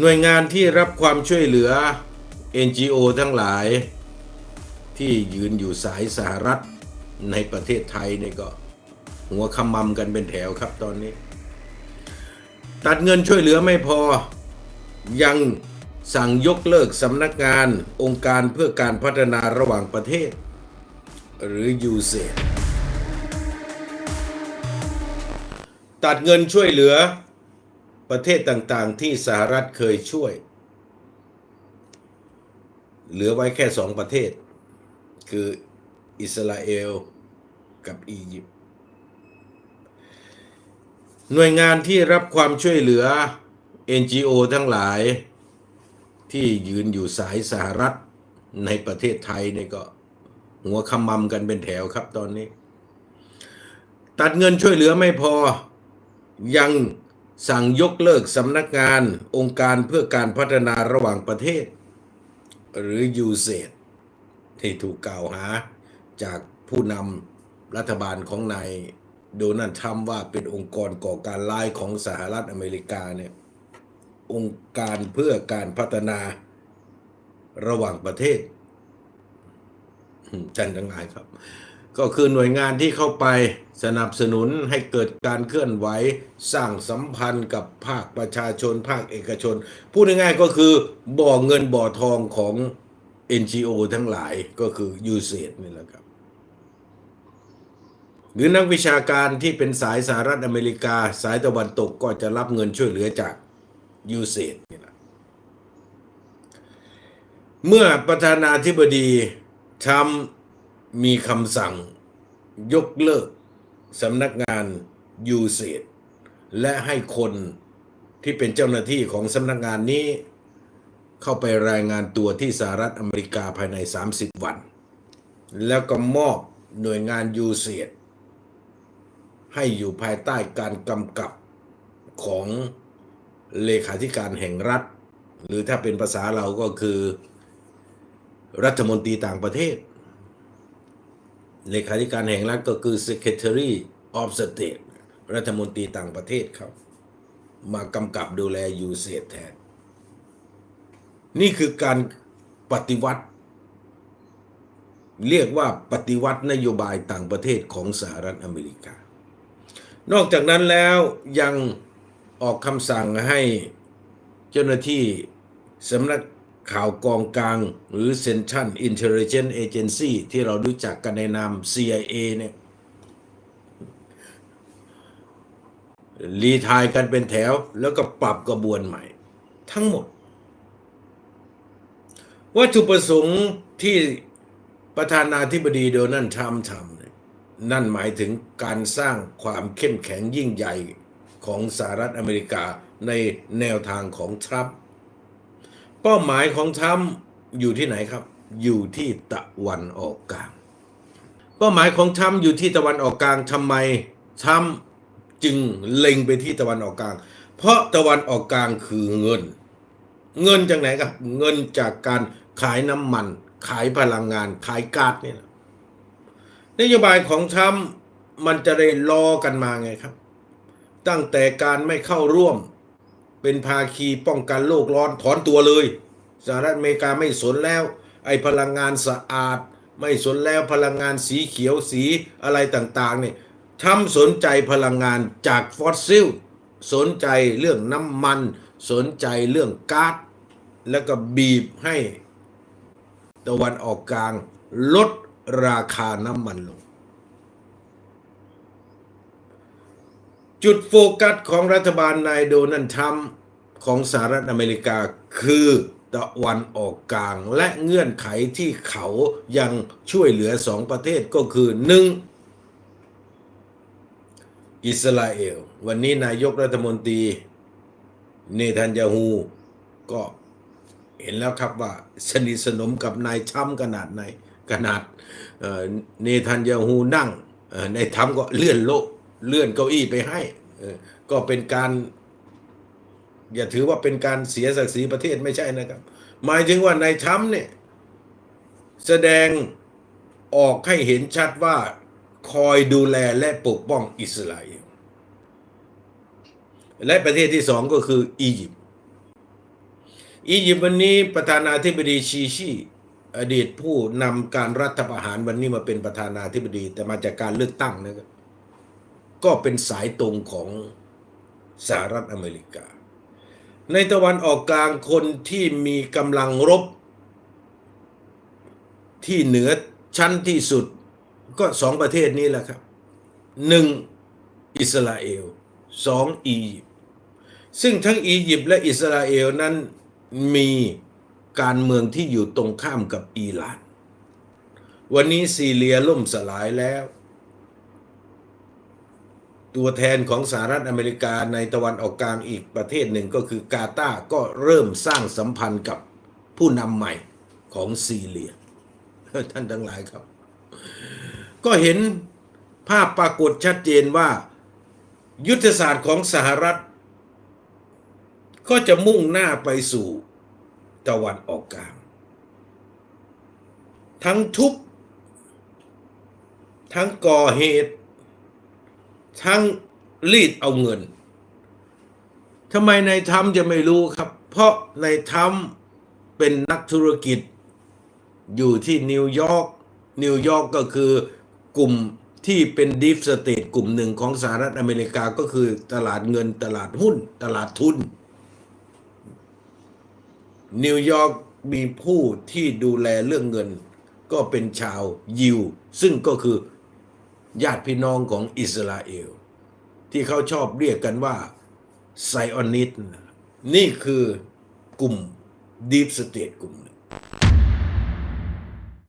หน่วยงานที่รับความช่วยเหลือ NGO ทั้งหลาย ที่ยืนอยู่สายสหรัฐในประเทศไทยเนี่ยก็ หัวขมำกันเป็นแถวครับตอนนี้ ตัดเงินช่วยเหลือไม่พอ ยังสั่งยกเลิกสำนักงานองค์การเพื่อการพัฒนาระหว่างประเทศ หรือ USAID ตัดเงินช่วยเหลือ ประเทศต่างๆ ที่สหรัฐเคยช่วย เหลือไว้แค่สองประเทศ คืออิสราเอลกับอียิปต์หน่วยงานที่รับความช่วยเหลือ NGO ทั้งหลายที่ยืนอยู่สายสหรัฐในประเทศไทยเนี่ยก็หัวขมำกันเป็นแถวครับตอนนี้ ตัดเงินช่วยเหลือไม่พอยัง สั่งยกเลิกสำนักงานองค์การเพื่อการพัฒนาระหว่างประเทศ หรือ USAID ที่ถูกกล่าวหา จากผู้นำรัฐบาลของนายโดนัลด์ทรัมป์ว่าเป็นองค์กรก่อการร้ายของสหรัฐอเมริกาเนี่ยองค์การเพื่อการพัฒนาระหว่างประเทศอืมจันทั้งหลายครับ ก็คือหน่วยงานที่เข้าไปสนับสนุนให้เกิดการเคลื่อนไหวสร้างสัมพันธ์กับภาคประชาชน ภาคเอกชน พูดง่ายๆก็คือบ่อเงินบ่อทองของ NGO ทั้งหลายก็คือ USAID นี่แหละครับ หรือนักวิชาการที่เป็นสายสหรัฐอเมริกาสายตะวันตกก็จะรับเงินช่วยเหลือจาก USAID นี่แหละเมื่อประธานาธิบดีทรั มีคำสั่งยกเลิกสำนักงาน USAID และให้คนที่เป็นเจ้าหน้าที่ของสำนักงานนี้ เข้าไปรายงานตัวที่สหรัฐอเมริกาภายใน 30 วัน แล้วก็มอบหน่วยงาน USAID ให้อยู่ภายใต้การกำกับของเลขาธิการแห่งรัฐ หรือถ้าเป็นภาษาเราก็คือ รัฐมนตรีต่างประเทศ เลขาธิการแห่งรัฐก็คือ Secretary of State รัฐมนตรีต่างประเทศครับ มากำกับดูแลยูเซแทน นี่คือการปฏิวัติ เรียกว่าปฏิวัตินโยบายต่างประเทศของสหรัฐอเมริกา นอกจากนั้นแล้วยังออกคำสั่งให้เจ้าหน้าที่สำนัก ข่าวกองกลางหรือ Central Intelligence Agency ที่เรารู้จักกันในนาม CIA เนี่ยรีไทายกันเป็นแถวแล้วก็ปรับกระบวนใหม่ ทั้งหมด วัตถุประสงค์ที่ประธานาธิบดีโดนัลด์ทรัมป์ทำนั่นหมายถึงการสร้างความเข้มแข็งยิ่งใหญ่ของสหรัฐอเมริกาในแนวทางของทรัมป์ เป้าหมายของทรัมป์อยู่ที่ไหนครับ อยู่ที่ตะวันออกกลาง เป้าหมายของทรัมป์อยู่ที่ตะวันออกกลางทำไมทรัมป์จึงเล็งไปที่ตะวันออกกลาง เพราะตะวันออกกลางคือเงิน เงินจากไหนครับ เงินจากการขายน้ำมัน ขายพลังงาน ขายก๊าซเนี่ยนะนโยบายของทรัมป์มันจะได้รอกันมาไงครับ ตั้งแต่การไม่เข้าร่วม เป็นภาคีป้องกันโลกร้อนถอนตัวเลยสหรัฐอเมริกาไม่สนแล้ว ไอ้พลังงานสะอาด ไม่สนแล้วพลังงานสีเขียวสีอะไรต่างๆเนี่ยทำสนใจพลังงานจากฟอสซิล สนใจเรื่องน้ำมัน สนใจเรื่องก๊าซแล้วก็บีบให้ตะวันออกกลางลดราคาน้ำมันลง จุดโฟกัสของรัฐบาลนายโดนัลด์ทรัมป์ ของสหรัฐอเมริกาคือตะวันออกกลาง และเงื่อนไขที่เขายังช่วยเหลือสองประเทศก็คือหนึ่งอิสราเอล วันนี้นายกรัฐมนตรีเนทันยาฮูก็เห็นแล้วครับว่าสนิทสนมกับนายทรัมป์ขนาดไหนขนาดเนทันยาฮูนั่งเอ่อนทรัมก็เลื่อนโลกเลื่อนเก้าอี้ไปให้ ก็เป็นการ อย่าถือว่าเป็นการเสียศักดิ์ศรีประเทศไม่ใช่นะครับ หมายถึงว่านายทรัมป์เนี่ย แสดงออกให้เห็นชัดว่าคอยดูแลและปกป้องอิสราเอลและประเทศที่สองก็คืออียิปต์อียิปต์วันนี้ประธานาธิบดีชีชีอดีตผู้นำการรัฐประหารวันนี้มาเป็นประธานาธิบดี แต่มาจากการเลือกตั้งนะครับก็เป็นสายตรงของสหรัฐอเมริกา ในตะวันออกกลางคนที่มีกำลังรบ ที่เหนือชั้นที่สุดก็สองประเทศนี้แหละครับหนึ่งอิสราเอลสองอียิปต์ซึ่งทั้งอียิปต์และอิสราเอลนั้นมีการเมืองที่อยู่ตรงข้ามกับอิหร่าน วันนี้ซีเรียล่มสลายแล้ว ตัวแทนของสหรัฐอเมริกาในตะวันออกกลางอีกประเทศหนึ่งก็คือกาตาร์ก็เริ่มสร้างสัมพันธ์กับผู้นำใหม่ของซีเรีย ท่านทั้งหลายครับ ก็เห็นภาพปรากฏชัดเจนว่า ยุทธศาสตร์ของสหรัฐ ก็จะมุ่งหน้าไปสู่ตะวันออกกลาง ทั้งทุบทั้งก่อเหตุ ทั้งรีดเอาเงินทำไมนายทำจะไม่รู้ครับ เพราะนายทำเป็นนักธุรกิจ อยู่ที่นิวยอร์กนิวยอร์กก็คือกลุ่มที่เป็นดิฟสเตทกลุ่มหนึ่งของสหรัฐอเมริกาก็คือตลาดเงินตลาดหุ้น ตลาดทุน นิวยอร์กมีผู้ที่ดูแลเรื่องเงิน ก็เป็นชาวยิว ซึ่งก็คือ ญาติพี่น้องของอิสราเอล ที่เขาชอบเรียกกันว่าไซออนิสต์นี่คือกลุ่มดีฟสเตทกลุ่มหนึ่ง